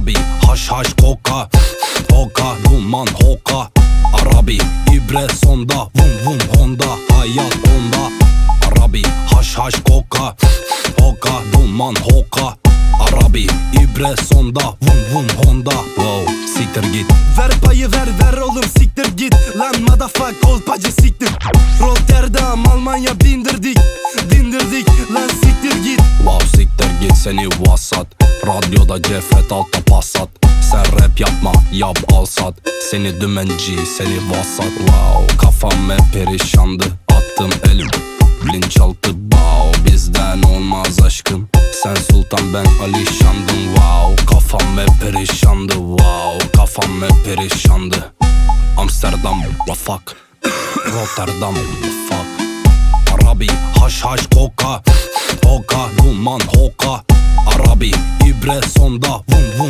Arabi haş haş koka Hoka duman hoka. Arabi ibre sonda Vum vum honda hayat onda. Arabi haş haş koka Hoka duman hoka. Arabi ibre sonda Vum vum honda. Wow siktir git. Ver payı ver ver oğlum siktir git. Lan motherfuck kolpacı siktir. Rotterdam Almanya bindirdik Dindirdik lan siktir git. Wow siktir git seni vasat Radyoda cefret altta pasat Sen rap yapma yap al sat. Seni dümenci seni vasat. Wow kafam hep perişandı. Attım elim bilinçaltı Wow bizden olmaz aşkım. Sen sultan ben alişandım. Wow kafam hep perişandı. Wow kafam hep perişandı. Amsterdam fuck Rotterdam fuck Arabi haş haş koka. Hoka duman hoka. Arabi sonda Vum vum